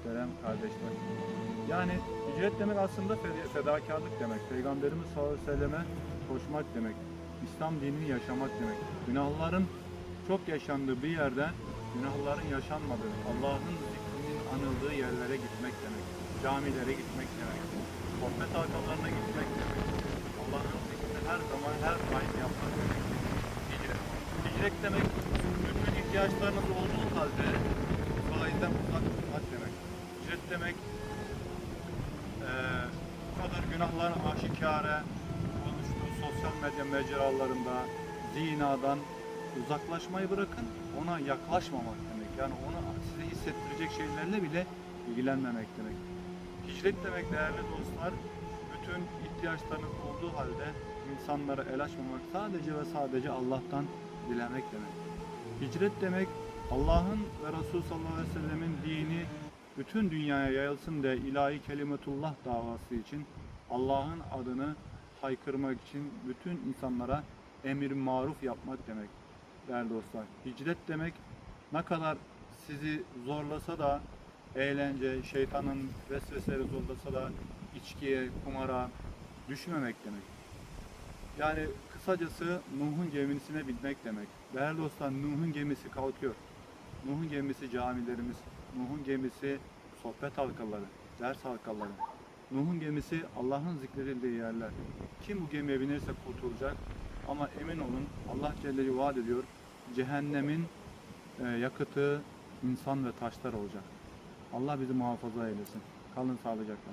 muhterem kardeşler. Yani hicret demek aslında fe- fedakarlık demek. Peygamberimiz sallallahu aleyhi ve selleme koşmak demek. İslam dinini yaşamak demek. Günahların çok yaşandığı bir yerde günahların yaşanmadığı, Allah'ın zikrinin anıldığı yerlere gitmek demek. Camilere gitmek demek. Sohbet halkalarına gitmek demek. Allah'ın zikrini her zaman her daim yapmak demek. Hicret. Hicret demek bütün ihtiyaçlarınız olduğu halde faizden uzak tutmak demek. Hicret demek eee bu kadar günahların aşikare konuştuğu sosyal medya mecralarında zinadan uzaklaşmayı bırakın, ona yaklaşmamak demek. Yani ona size hissettirecek şeylerle bile ilgilenmemek demek. Hicret demek değerli dostlar, bütün ihtiyaçlarınız olduğu halde insanlara el açmamak, sadece ve sadece Allah'tan dilemek demek. Hicret demek Allah'ın ve Resul sallallahu aleyhi ve sellemin dini bütün dünyaya yayılsın de ilahi kelimetullah davası için Allah'ın adını haykırmak için bütün insanlara emir maruf yapmak demek değerli dostlar. Hicret demek ne kadar sizi zorlasa da eğlence, şeytanın vesveseleri zorlasa da içkiye, kumara düşmemek demek. Yani kısacası Nuh'un gemisine binmek demek. Değerli dostlar Nuh'un gemisi kalkıyor. Nuh'un gemisi camilerimiz, Nuh'un gemisi sohbet halkaları, ders halkaları. Nuh'un gemisi Allah'ın zikredildiği yerler. Kim bu gemiye binirse kurtulacak. Ama emin olun Allah Celle vaat ediyor. Cehennemin e, yakıtı insan ve taşlar olacak. Allah bizi muhafaza eylesin. Kalın sağlıcakla.